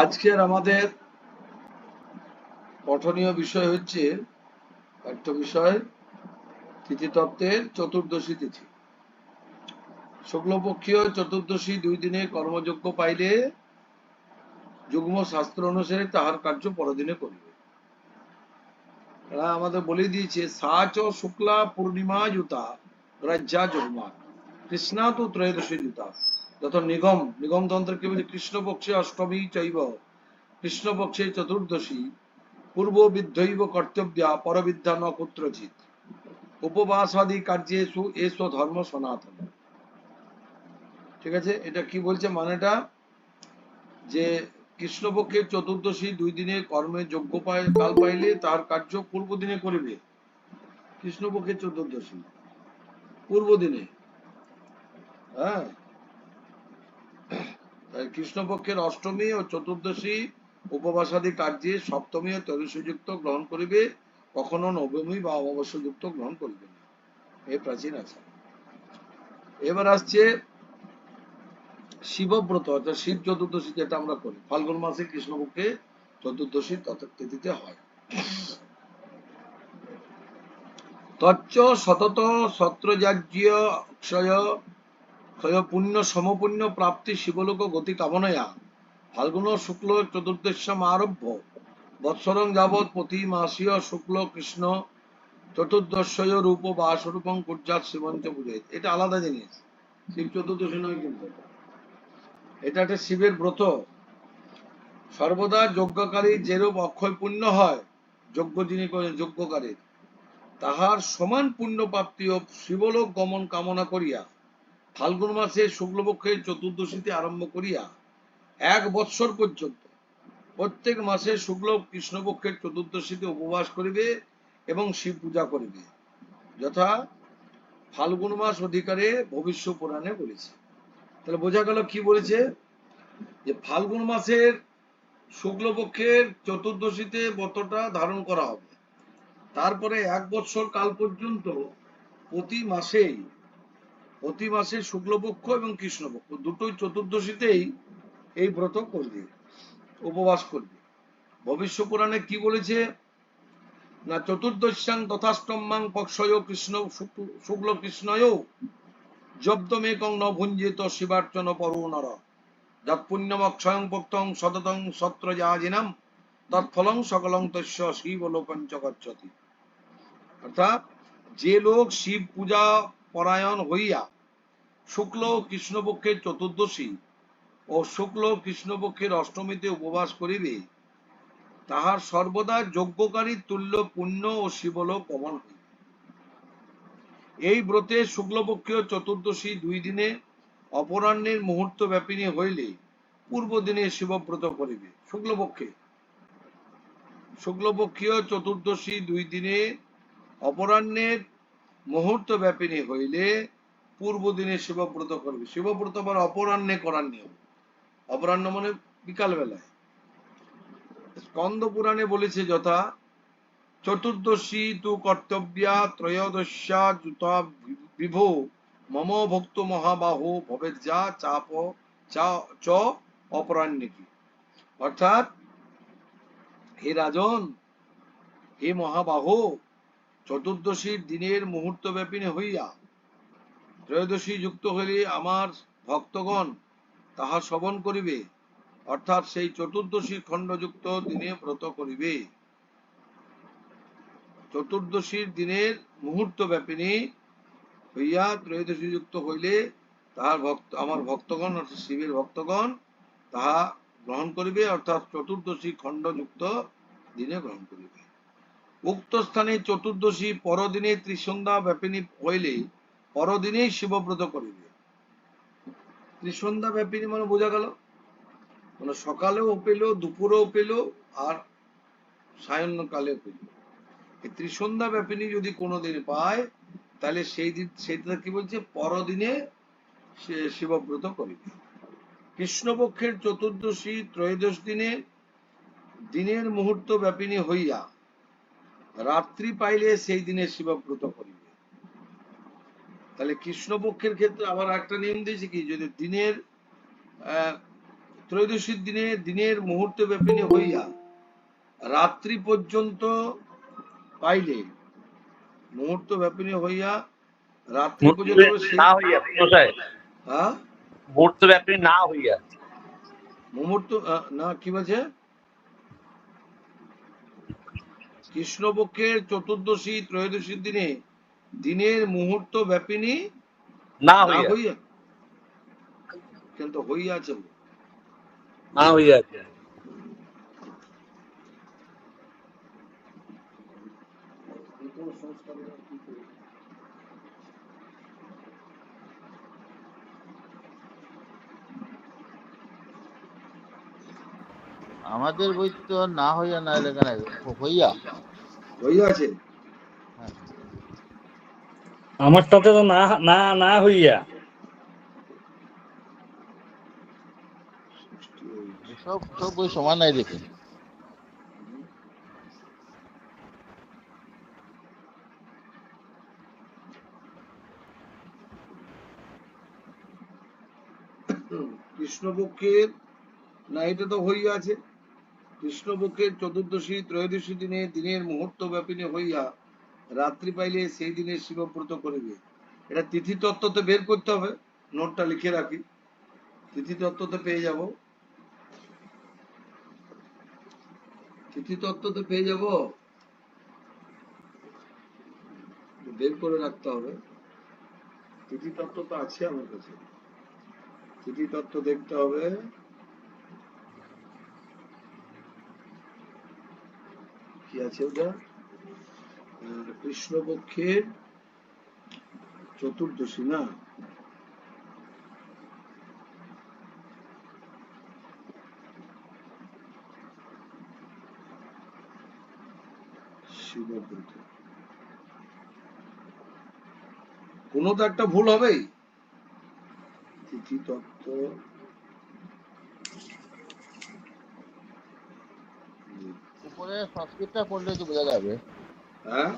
আজকের আমাদের পঠনীয় বিষয় হচ্ছে একটা বিষয় তিথি তত্ত্বের চতুর্দশী তিথি। শুক্লপক্ষীয় চতুর্দশী দুই দিনে কর্মযোগ্য পাইলে যুগ্ম শাস্ত্র অনুসারে তাহার কার্য পরদিনে করিবে। এরা আমাদের বলে দিয়েছে, সাচ শুক্লা পূর্ণিমা জুতা, রাজ্যা যুগ্মা কৃষ্ণা তো ত্রয়োদশী জুতা। যত নিগম নিগম তন্ত্র কি বলছে কৃষ্ণপক্ষে অষ্টমী চৈব, কৃষ্ণপক্ষে চতুর্দশী পূর্ব বিদ্ধৈব কর্তব্যা, পরবিদ্যা ন কুত্রচিত উপবাসাদি কার্যেষু এসো ধর্ম সনাতন। ঠিক আছে? এটা কি বলছে মানেটা? যে কৃষ্ণপক্ষের চতুর্দশী দুই দিনে কর্মে যোগ্য পায়, কাল পাইলে তার কার্য পূর্ব দিনে করিবে। কৃষ্ণপক্ষের চতুর্দশী। পূর্ব দিনে। হ্যাঁ? কৃষ্ণপক্ষের অষ্টমী ও চতুর্দশী উপবাসাদি কার্যে সপ্তমী ও ত্রয়োদশীযুক্ত গ্রহণ করিবে, কখনো নবমী বা অমাবস্যযুক্ত গ্রহণ করিবে না। এই প্রাচীন আছে এবার আসছে শিবব্রত, অর্থাৎ শিব চতুর্দশী যেটা আমরা করি। ফাল্গুন মাসে কৃষ্ণপক্ষে চতুর্দশী তিথিতে হয়। তচ্চ সতত সত্রজাজ্য অক্ষয় ক্ষয় পুণ্য সমপুণ্য প্রাপ্তি শিবলোক গতি কামনয়া। ফাল্গুন শুক্ল চতুর্দশম আরভ্য বৎসরং যাবৎ প্রতি মাসীয় শুক্ল কৃষ্ণ চতুর্দশয় রূপ বা স্বরূপং কুর্জাত শিবঞ্চ পুজো এটা আলাদা জিনিস। শিব চতুর্দশী নয় কিন্তু। এটা একটা শিবের ব্রত। সর্বদা যজ্ঞকারী যেরূপ অক্ষয় পুণ্য হয়, যজ্ঞ যিনি করেন, যজ্ঞকারীর, তাহার সমান পুণ্য প্রাপ্তি ও শিবলোক গমন কামনা করিয়া ফাল্গুন মাসে শুক্লপক্ষের চতুর্দশীতে আরম্ভ করিয়া এক বৎসর পর্যন্ত প্রত্যেক মাসে শুক্ল কৃষ্ণপক্ষের চতুর্দশীতে উপবাস করিবে এবং শিব পূজা করিবে। যথা ফাল্গুন মাস অধিকারে ভবিষ্য পুরাণে বলেছে। তাহলে বোঝা গেল কি বলেছে? যে ফাল্গুন মাসের শুক্লপক্ষের চতুর্দশীতে ব্রতটা ধারণ করা হবে। তারপরে এক বৎসর কাল পর্যন্ত প্রতি মাসেই প্রতি মাসে শুক্লপক্ষ এবং কৃষ্ণপক্ষ। দুটোই চতুর্দশীতেই এই ব্রত করবে, উপবাস করবে। ভবিষ্য পুরাণে কি বলেছে? না চতুর্দশ্যাং তথাষ্টমাং পক্ষয় কৃষ্ণ শুক্ল কৃষ্ণয় জব্দমেকং ন ভুঞ্জিত শিবার্চন পরোনর যৎপুণ্যমক্ষয়ং ভক্তং সততং সত্র যাজিনাম তৎফলং সকলং তস্য শিবলোকঞ্চ গচ্ছতি অর্থাৎ যে লোক শিব পূজা পরায়ণ হইয়া শুক্ল কৃষ্ণপক্ষের চতুর্দশী ও শুক্ল কৃষ্ণপক্ষের অষ্টমীতে উপবাস করিবে, তাহার সর্বদা যজ্ঞকারী তুল্য পুণ্য ও শিবলোক গমন হইবে এই ব্রতে শুক্লপক্ষীয় চতুর্দশী দুই দিনে অপরাহ্নের মুহূর্ত ব্যাপিনী হইলে পূর্ব দিনে শিবব্রত করিবে শুক্লপক্ষে। শুক্লপক্ষীয় চতুর্দশী দুই দিনে অপরাহ্নের মুহূর্ত ব্যাপিনী হইলে পূর্ব দিনে শিবব্রত করবে। শিবব্রত আবার অপরাহ্নে করার নিয়ম। অপরাহ্ন মানে বিকাল বেলায় স্কন্দ পুরাণে বলেছে যথা, চতুর্দশী তু কর্তব্যা ত্রয়োদশা জুতা বিভো, মম ভক্ত মহাবাহু ভবে যা চাপ চ অপরাহ্নিকি অর্থাৎ, হে রাজন, হে মহাবাহু, চতুর্দশীর দিনের মুহূর্ত ব্যাপিনে হইয়া ত্রয়োদশী যুক্ত হইলে আমার ভক্তগণ তাহা শ্রবণ করিবে, অর্থাৎ সেই চতুর্দশী খণ্ডযুক্ত দিনে ব্রত করিবে। চতুর্দশীর দিনের মুহূর্ত ব্যাপিনী হইয়া ত্রয়োদশী যুক্ত হইলে তাহার ভক্ত, আমার ভক্তগণ, অর্থাৎ শিবের ভক্তগণ, তাহা গ্রহণ করিবে, অর্থাৎ চতুর্দশী খণ্ডযুক্ত দিনে গ্রহণ করিবে। উক্ত স্থানে চতুর্দশী পরদিনে ত্রিসন্ধ্যা ব্যাপিনী হইলে পরদিনেই শিবব্রত করিবে। ত্রিসন্ধ্যা ব্যাপিনী মানে বোঝা গেল মানে সকালেও পেল দুপুরেও পেল আর সায়ন্যকালেও পেল এই ত্রিসন্ধ্যা ব্যাপিনী যদি কোনোদিন পায়, তাহলে সেই দিন সেটা কি বলছে? পরদিনে সে শিবব্রত করিবে। কৃষ্ণপক্ষের চতুর্দশী, ত্রয়োদশ দিনে, দিনের মুহূর্ত ব্যাপিনী হইয়া, রাত্রি পাইলে সেই দিনে শিবব্রত করিবে। তাহলে কৃষ্ণপক্ষের ক্ষেত্রে আবার একটা নিয়ম দিয়েছে কি যদি দিনের ত্রয়োদশীর দিনে দিনের মুহূর্ত ব্যাপিনী হইয়া রাত্রি পর্যন্ত পাইলে মুহূর্ত ব্যাপিনী হইয়া রাত্রি পর্যন্ত না হইয়া হ্যাঁ? মুহূর্ত ব্যাপী না হইয়া। মুহূর্ত না কি বলছে? কৃষ্ণপক্ষের চতুর্দশী ত্রয়োদশীর দিনে দিনের মুহূর্ত ব্যাপিনী না হইয়া। কিন্তু হইয়া আছে না হইয়া আমাদের বই তো না হইয়া না লেখা নাই হইয়া। হইয়া আছে আমারটাতে তো না না না হইয়া। সব সব বই সমান নাই দেখে। কৃষ্ণপক্ষের না এটা তো হইয়া আছে কৃষ্ণপক্ষের চতুর্দশী ত্রয়োদশী দিনে দিনের মুহূর্ত ব্যাপিনী হইয়া রাত্রি পাইলে সেই দিনে শিবব্রত করিবে এটা তিথি তত্ত্ব তো বের করতে হবে, নোটটা লিখে রাখি। তিথি তত্ত্বতে পেয়ে যাব। তিথি তত্ত্ব তো পেয়ে যাব। বের করে রাখতে হবে। তিথি তত্ত্ব তো আছে আমার কাছে। তিথি তত্ত্ব দেখতে হবে। কি আছে ওটা? আহ, কৃষ্ণপক্ষের চতুর্দশী না? কোনো তো একটা ভুল হবেই। তিথি তত্ত্ব উপরে সংস্কৃতটা পড়লে তো বোঝা যাবে? হ্যাঁ?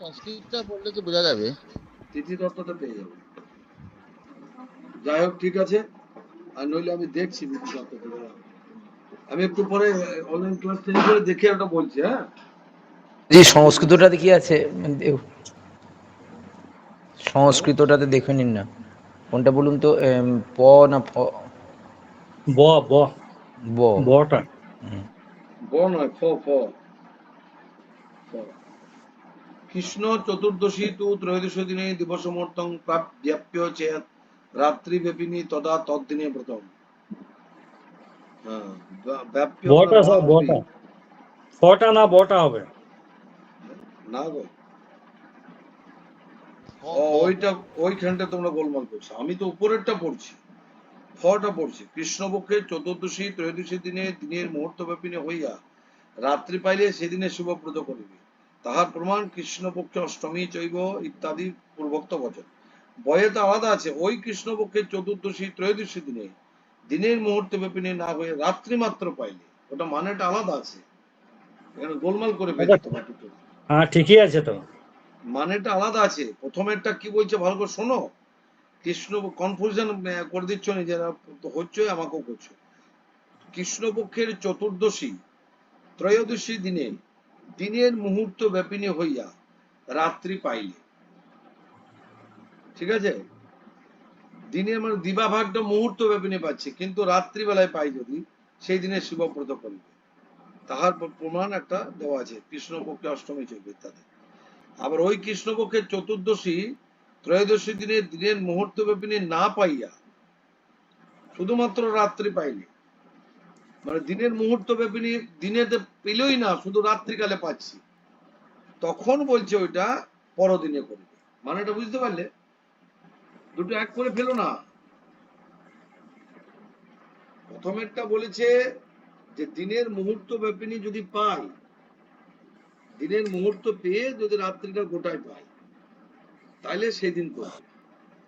সংস্কৃতটা পড়লে বোঝা যাবে। তিথি তত্ত্বটা পেয়ে যাব। যাই হোক ঠিক আছে। আর নইলে আমি দেখছি তিথি। আমি একটু পরে অনলাইন ক্লাস থেকে করে দেখে ওটা বলছি হ্যাঁ? জি সংস্কৃতটাতে কি আছে? সংস্কৃতটাতে দেখে নিন না। কোনটা বলুন তো? প না ফ? ব ব। ব। বটা। ব নয় ফ ফ। কৃষ্ণ চতুর্দশী তু ত্রয়োদশ দিনে দিবস মুহূর্তং প্রাপ্য চেত রাত্রি ব্যাপিনী তদা তদ্দিনে প্রথম হ্যাঁ ব্যাপ্য বটা মানে বটা ফটা না বটা হবে? না গো। ওইটা ওইখানটা তোমরা গোলমাল করছ। আমি তো উপরেরটা পড়ছি। ফটা পড়ছি। কৃষ্ণপক্ষে চতুর্দশী ত্রয়োদশী দিনে দিনের মুহূর্ত ব্যাপিনী হইয়া রাত্রি পাইলে সেদিনে শুভব্রত করিবে। তাহার প্রমাণ কৃষ্ণপক্ষে অষ্টমী চৈব ইত্যাদি পূর্বোক্ত বচন। বয়ে তো আলাদা আছে ওই কৃষ্ণপক্ষের চতুর্দশী ত্রয়োদশী দিনে দিনের মুহূর্ত ব্যাপিনী না হয়ে রাত্রি মাত্র পাইলে ওটা মানেটা আলাদা আছে। এখানে গোলমাল করে দুটো হ্যাঁ ঠিকই আছে তো। মানেটা আলাদা আছে। প্রথমেরটা কি বলছে ভালো করে শোনো? কৃষ্ণ কনফিউশন করে দিচ্ছ নিজেরা হচ্ছে আমাকেও করছ। কৃষ্ণপক্ষের চতুর্দশী ত্রয়োদশী দিনে দিনের মুহূর্ত ব্যাপিনী হইয়া রাত্রি পাইলে। ঠিক আছে? দিনের মানে দিবা ভাগটা মুহূর্ত ব্যাপিনী পাচ্ছে কিন্তু রাত্রিবেলায় পাই যদি, সেই দিনে শিবব্রত করিবে। তাহার প্রমাণ একটা দেওয়া আছে, কৃষ্ণপক্ষে অষ্টমী চলবে ইত্যাদি আবার ওই কৃষ্ণপক্ষের চতুর্দশী ত্রয়োদশী দিনে দিনের মুহূর্ত ব্যাপিনী না পাইয়া, শুধুমাত্র রাত্রি পাইনি মানে দিনের মুহূর্ত ব্যাপিনী দিনেতে পেলেই না, শুধু রাত্রিকালে পাচ্ছি। তখন বলছে ওইটা পরদিনে করবে। মানে এটা বুঝতে পারলে? দুটো এক করে ফেলো না। প্রথমেরটা বলেছে যে দিনের মুহূর্ত ব্যাপিনী যদি পাই, দিনের মুহূর্ত পেয়ে যদি রাত্রিটা গোটায় পাই, তাইলে সেদিন করবে।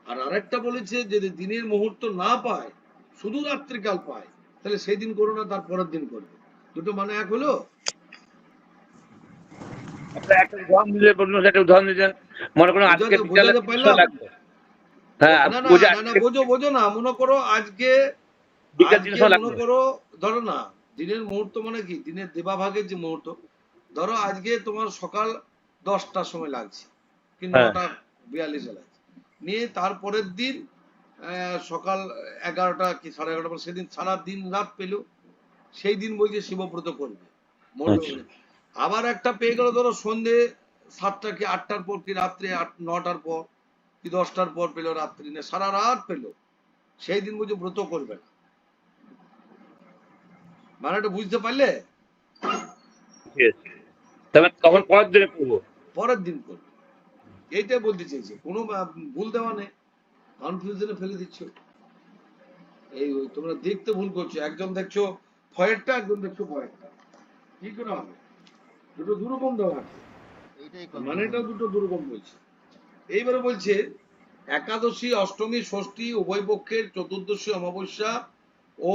আর আরেকটা বলেছে যদি দিনের মুহূর্ত না পায়, শুধু রাত্রিকাল পায় তাহলে সেই দিন করো না তার পরের দিন করবে। দুটো মানে এক হলো? ধরো না দিনের মুহূর্ত মানে কি? দিনের দেবাভাগের যে মুহূর্ত। ধরো আজকে তোমার সকাল দশটার সময় লাগছে হ্যাঁ। নটা বিয়াল্লিশে লাগছে। নিয়ে তারপরের দিন সকাল এগারোটা কি সাড়ে এগারোটা সেদিন সারা দিন রাত পেল। সেই দিন বলছে শিবব্রত করবে। মনে আচ্ছা। মনে। আবার একটা পেয়ে গেল ধরো সন্ধে সাতটা কি আটটার পর কি রাত্রে আট নটার পর কি দশটার পর পেল রাত্রি। না সারা রাত পেল। সেই দিন বলছে ব্রত করবে না। মানেটা বুঝতে পারলে? তখন পরের দিনে পরের দিন করবে। এইটাই বলতে চেয়েছে কোনো ভুল দেওয়া নেই। কনফিউশনে ফেলে দিচ্ছ। এই তোমরা দেখতে ভুল করছ। একজন দেখছ ফয়েরটা একজন দেখছ ফয়েরটা কি করে হবে? দুটো দুরকম দেওয়া আছে। এইটাই মানেটা দুটো দুরকম বলছে এইবারে বলছে একাদশী অষ্টমী ষষ্ঠী উভয় পক্ষের চতুর্দশী অমাবস্যা ও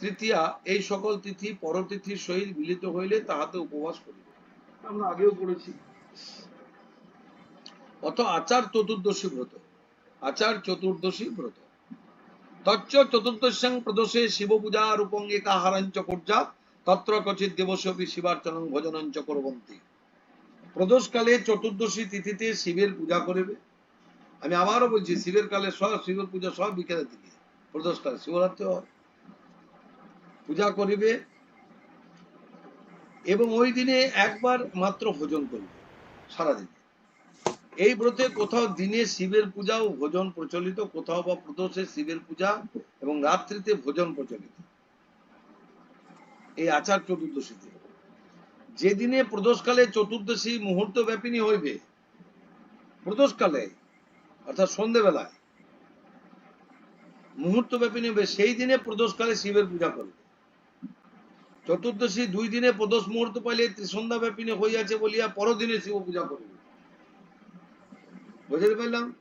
তৃতীয়া এই সকল তিথি পরতিথির সহিত মিলিত হইলে তাহাতে উপবাস করিবে। আমরা আগেও পড়েছি অত আচার চতুর্দশী ব্রত। আচার চতুর্দশী ব্রত। তচ্চ চতুর্দশ্যাং প্রদোষে শিব পূজা রূপং একাহারাঞ্চ পর্যা তত্র কচিত দেবস্বপি শিবার্চনং ভজনঞ্চ করবন্তি। প্রদোষকালে চতুর্দশী তিথিতে শিবের পূজা করিবে। আমি আবারও বলছি, শিবের কালে সব শিবের পূজা সব বিকেলের দিকে। প্রদোষকালে শিবরাত্রি হয়। পূজা করিবে এবং ওই দিনে একবার মাত্র ভোজন করিবে সারাদিনে। এই ব্রতে কোথাও দিনে শিবের পূজা ও ভোজন প্রচলিত, কোথাও বা প্রদোষে শিবের পূজা এবং রাত্রিতে ভোজন প্রচলিত। এই আচার চতুর্দশীতে। যেদিনে প্রদোষকালে চতুর্দশী মুহূর্ত ব্যাপিনী হইবে, প্রদোষকালে, অর্থাৎ সন্ধেবেলায় মুহূর্ত ব্যাপিনী হবে সেই দিনে প্রদোষকালে শিবের পূজা করবে। চতুর্দশী দুই দিনে প্রদোষ মুহূর্ত পাইলে ত্রিসন্ধ্যা ব্যাপিনী হইয়াছে বলিয়া পরদিনে শিব পূজা করবে। বুঝতে পারলাম?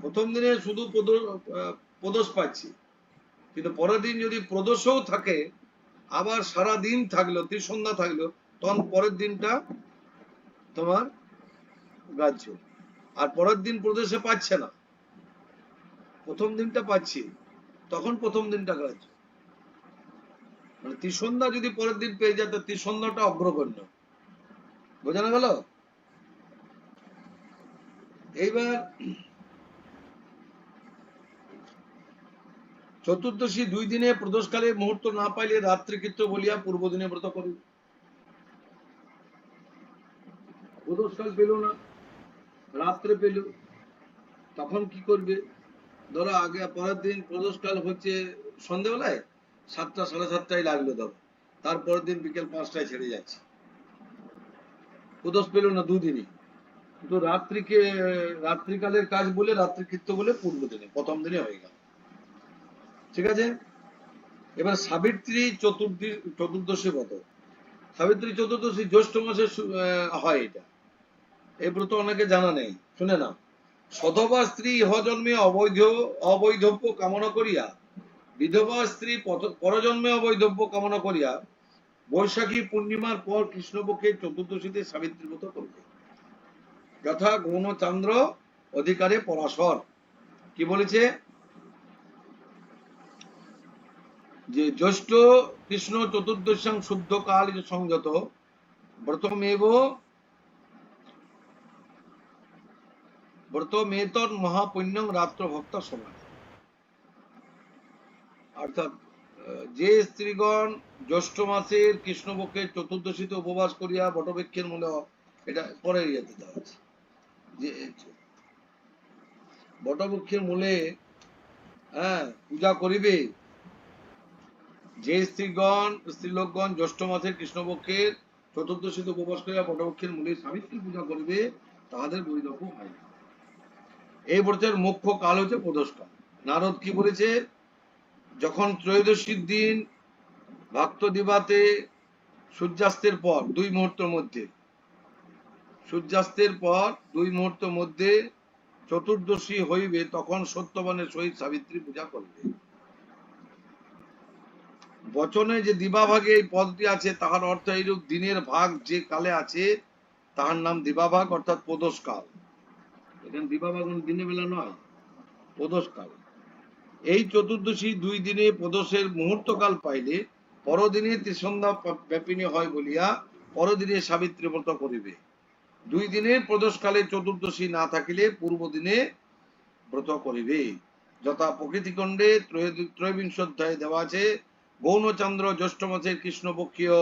প্রথম দিনে শুধু প্রদো- প্রদোষ পাচ্ছি। কিন্তু পরের দিন যদি প্রদোষও থাকে, আবার সারা দিন থাকল, ত্রিসন্ধ্যা থাকল, তখন পরের দিনটা তোমার গ্রাহ্য। আর পরের দিন প্রদেশে পাচ্ছে না। প্রথম দিনটা পাচ্ছি, তখন প্রথম দিনটা গ্রাহ্য। মানে ত্রিসন্ধ্যা যদি পরের দিন পেয়ে যায়, তো ত্রিসন্ধ্যাটা অগ্রগণ্য। বোঝানো গেল এইবার চতুর্দশী দুই দিনে প্রদোষকালে মুহূর্ত না পাইলে রাত্রিকৃত্য বলিয়া পূর্ব দিনে ব্রত করিব প্রদোষকাল পেল না, রাত্রে পেল। তখন কি করবে? ধরো আগে পরের দিন প্রদোষকাল হচ্ছে সন্ধ্যেবেলায় সাতটা, সাড়ে সাতটায় লাগল ধরো। তারপরের দিন বিকেল পাঁচটায় ছেড়ে যাচ্ছে। প্রদোষ পেল না দুদিনই। কিন্তু রাত্রিকে, রাত্রিকালের কাজ বলে, রাত্রিকৃত্য বলে পূর্ব দিনে, প্রথম দিনে হয়ে গেল। ঠিক আছে? এবার সাবিত্রী চতুর্দী, চতুর্দশী ব্রত সাবিত্রী চতুর্দশী জ্যৈষ্ঠ মাসে হয় এটা। এই ব্রত অনেকে জানা নেই, শুনে না সধবা স্ত্রী ইহ জন্মে অবৈধ, অবৈধব্য কামনা করিয়া, বিধবা স্ত্রী পরজন্মে অবৈধব্য কামনা করিয়া, বৈশাখী পূর্ণিমার পর কৃষ্ণপক্ষের চতুর্দশীতে সাবিত্রী ব্রত করবে। যথা গৌণচন্দ্র অধিকারে পরাশর। কি বলেছে? যে জ্যৈষ্ঠ কৃষ্ণ চতুর্দশাং শুদ্ধ কাল সংযত, ব্রতমেব ব্রতমেতর মহাপুণ্যং রাত্র ভক্ত সমান। অর্থাৎ, যে স্ত্রীগণ জ্যৈষ্ঠ মাসের কৃষ্ণপক্ষের চতুর্দশীতে উপবাস করিয়া বটবৃক্ষের মূলে, এটা পরে ইয়েতে দেওয়া আছে। যে বটবৃক্ষের মূলে হ্যাঁ পূজা করিবে। যে স্ত্রীগণ, স্ত্রীলোকগণ জ্যৈষ্ঠ মাসের কৃষ্ণপক্ষের চতুর্দশীতে উপবাস করিয়া বটবৃক্ষের মূলে সাবিত্রী পূজা করিবে, তাহাদের বৈধব্য হয় এই ব্রতের মুখ্য কাল হচ্ছে প্রদোষকাল নারদ কি বলেছে? যখন ত্রয়োদশীর দিন ভক্ত দিবাতে সূর্যাস্তের পর, দুই মুহূর্তের মধ্যে সূর্যাস্তের পর দুই মুহূর্তের মধ্যে চতুর্দশী হইবে, তখন সত্যবানের সহিত সাবিত্রী পূজা করবে। বচনে যে দিবাভাগে এই পদটি আছে, তাহার অর্থ এইরূপ, দিনের ভাগ যে কালে আছে, তাহার নাম দিবাভাগ, অর্থাৎ প্রদোষ কাল এখানে দিবাভাগ কোনো দিনের বেলা নয়, প্রদোষকাল। এই চতুর্দশী দুই দিনে প্রদোষের মুহূর্তকাল পাইলে পরদিনে ত্রিসন্ধ্যা ব্যাপিনী হয় বলিয়া পরদিনে সাবিত্রী ব্রত করিবে। দুই দিনের প্রদোষকালে চতুর্দশী না থাকিলে পূর্ব দিনে ব্রত করিবে। যথা প্রকৃতিখণ্ডে ত্রয়োবিংশ অধ্যায়ে দেওয়া আছে, গৌণচন্দ্র জ্যৈষ্ঠ মাসের কৃষ্ণপক্ষীয়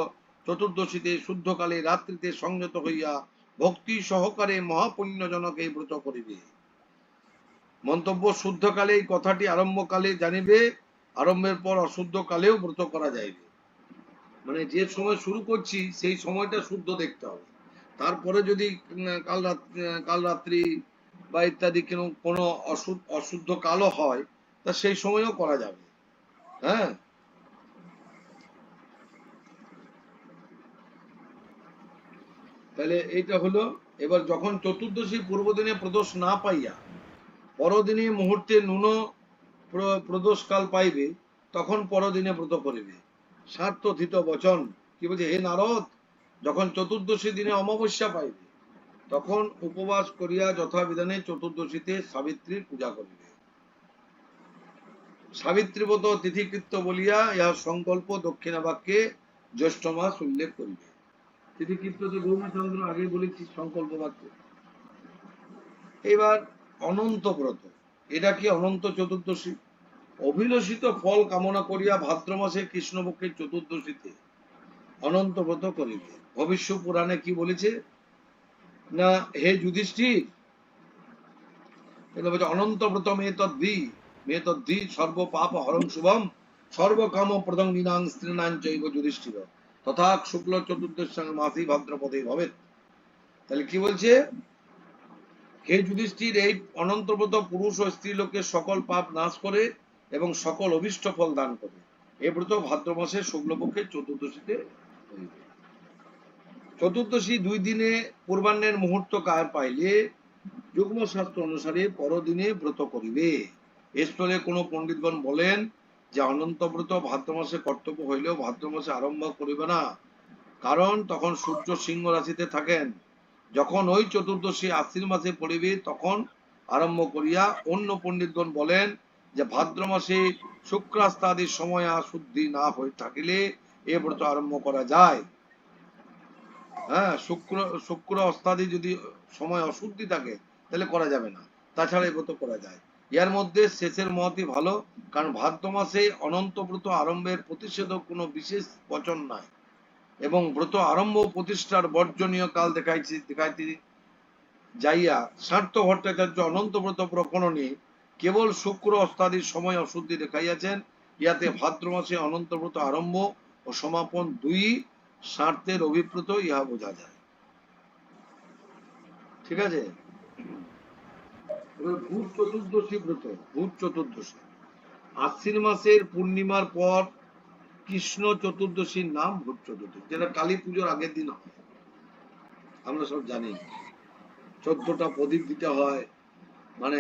চতুর্দশীতে শুদ্ধকালে রাত্রিতে সংযত হইয়া ভক্তি সহকারে মহাপুণ্যজনক ব্রত করিবে। মন্তব্য শুদ্ধকালে এই কথাটি আরম্ভকালে জানিবে, আরম্ভের পর অশুদ্ধ কালেও ব্রত করা যাইবে। মানে যে সময় শুরু করছি, সেই সময়টা শুদ্ধ দেখতে হবে। তারপরে যদি কাল রাত কাল রাত্রি বা ইত্যাদি কোনো কোনো অশুদ্ধ অশুদ্ধ কালও হয়, তা সেই সময়ও করা যাবে। হ্যাঁ? তাহলে এইটা হলো, এবার যখন চতুর্দশী পূর্ব দিনে প্রদোষ না পাইয়া, পরদিনে মুহূর্তে নুন প্র- প্রদোষকাল পাইবে, তখন পরদিনে ব্রত করিবে। স্বার্থথিত বচন, কি বলছে? হে নারদ যখন চতুর্দশী দিনে অমাবস্যা পাইবে, তখন উপবাস করিয়া যথাবিধানে চতুর্দশীতে সাবিত্রীর পূজা করিবে। সাবিত্রীব্রত তিথিকৃত্য বলিয়া ইহার সংকল্প দক্ষিণা বাক্যে জ্যৈষ্ঠ মাস উল্লেখ করিবে। তিথিকৃত্য তো গৌরচন্দ্র আগে বলেছি, সংকল্প বাক্য। এবার অনন্ত ব্রত। এটা কি অনন্ত চতুর্দশী? অভিলষিত ফল কামনা করিয়া ভাদ্র মাসে কৃষ্ণপক্ষের চতুর্দশীতে অনন্ত ব্রত করিবে। ভবিষ্য পুরাণে কি বলেছে? না, হে যুধিষ্ঠির বলছে অনন্ত ব্রত মে তদ্দি মে তদ্দি সর্ব পাপ হরং শুভম, সর্বকাম প্রদং নিনাং স্ত্রীনাং চৈব যুধিষ্ঠির। তথা শুক্ল চতুর্দশ মাসি ভাদ্রপদে ভবে তাহলে কি বলছে? হে যুধিষ্ঠির, এই অনন্তব্রত পুরুষ ও স্ত্রী লোকের সকল পাপ নাশ করে এবং সকল অভিষ্ট ফল দান করে। এ ব্রত ভাদ্র মাসের শুক্লপক্ষের চতুর্দশীতে। চতুর্দশী দুই দিনে পূর্বাহ্নের মুহূর্ত কার পাইলে? যুগ্ম শাস্ত্র অনুসারে পরদিনে ব্রত করিবে। এ স্থলে কোনো পণ্ডিতগণ বলেন যে অনন্ত ব্রত ভাদ্র মাসে কর্তব্য হইলেও ভাদ্র মাসে আরম্ভ করিবে না। কারণ তখন সূর্য সিংহ রাশিতে থাকেন। যখন ওই চতুর্দশী আশ্বিন মাসে পড়িবে, তখন আরম্ভ করিয়া অন্য পণ্ডিতগণ বলেন যে ভাদ্র মাসে শুক্রাস্তাদির সময় শুদ্ধি না হয়ে থাকিলে এ ব্রত আরম্ভ করা যায়। হ্যাঁ শুক্র শুক্র অস্তাদি যদি সময় অশুদ্ধি থাকে, তাহলে করা যাবে না। তাছাড়া এ ব্রত করা যায়। এর মধ্যে শেষের মতই ভালো, কারণ ভাদ্র মাসে অনন্ত ব্রত আরম্ভের প্রতিষেধক কোনো বিশেষ বচন নাই। এবং ব্রত আরম্ভ প্রতিষ্ঠার বর্জনীয় কাল দেখাইছি, দেখাইতে যাইয়া স্বার্থ ভট্টাচার্য অনন্ত ব্রত প্রকরণে কেবল শুক্র অস্তাদির সময় অশুদ্ধি দেখাইয়াছেন। ইয়াতে ভাদ্র মাসে অনন্ত ব্রত আরম্ভ ও সমাপন দুই স্বার্থের অভিপ্রত, ইহা বোঝা যায়। ঠিক আছে? ভূত চতুর্দশী ব্রত, ভূত চতুর্দশী। আশ্বিন মাসের পূর্ণিমার পর কৃষ্ণ চতুর্দশীর নাম ভূত চতুর্দশী, যেটা কালী পুজোর আগের দিন হয়। আমরা সব জানি। চোদ্দটা প্রদীপ দিতে হয় মানে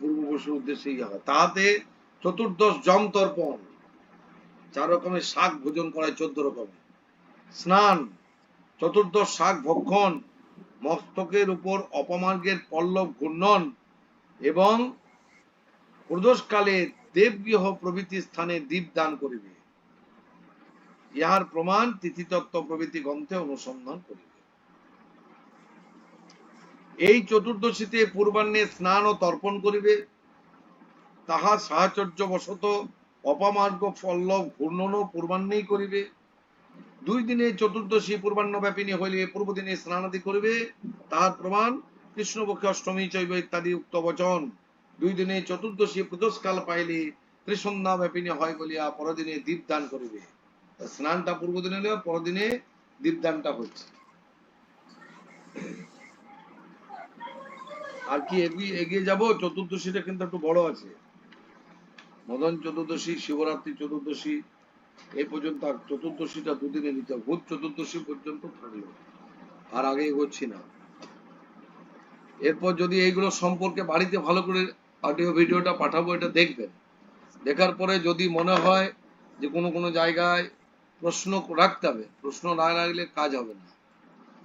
পূর্ববর্ষের উদ্দেশ্যে ইয়ে হয়। তাহাতে চতুর্দশ জম তর্পণ। চার রকমের শাক ভোজন করায় চোদ্দ রকমের স্নান, চতুর্দশ শাক ভক্ষণ, মস্তকের উপর অপমার্গের পল্লব ঘূর্ণন এবং প্রদোষকালে দেবগৃহ প্রভৃতি স্থানে দীপ দান করিবে। ইহার প্রমাণ তিথিতত্ত্ব প্রভৃতি গ্রন্থে অনুসন্ধান করিবে। এই চতুর্দশীতে পূর্বাহ্নে স্নান ও তর্পণ করিবে। তাহা সাহচর্য বশত অপমার্গ, পল্লব ঘূর্ণনও পূর্বাহ্নেই করিবে। দুই দিনে চতুর্দশী পূর্বাহ্ন ব্যাপিনী হইলে পূর্ব দিনে স্নানাদি করিবে। তাহার প্রমাণ, কৃষ্ণপক্ষে অষ্টমী চৈব ইত্যাদি উক্ত বচন। দুই দিনে চতুর্দশী প্রদোষকাল পাইলে ত্রিসন্ধ্যা ব্যাপিনী হয় বলিয়া পরদিনে দীপদান করিবে। স্নানটা পূর্ব দিনে হলে পরদিনে দীপদানটা হচ্ছে আর কি এগিয়ে যাব? চতুর্দশীটা কিন্তু একটু বড় আছে। মদন চতুর্দশী, শিবরাত্রি চতুর্দশী এই পর্যন্ত আর চতুর্দশীটা দুদিনে নিতে হবে। ভূত চতুর্দশী পর্যন্ত থাকল। আর আগে এগোচ্ছি না। এরপর যদি এইগুলো সম্পর্কে বাড়িতে ভালো করে অডিও ভিডিওটা পাঠাবো, এটা দেখবেন। দেখার পরে যদি মনে হয় যে কোনো কোনো জায়গায় প্রশ্ন রাখতে হবে, প্রশ্ন না রাখলে কাজ হবে না।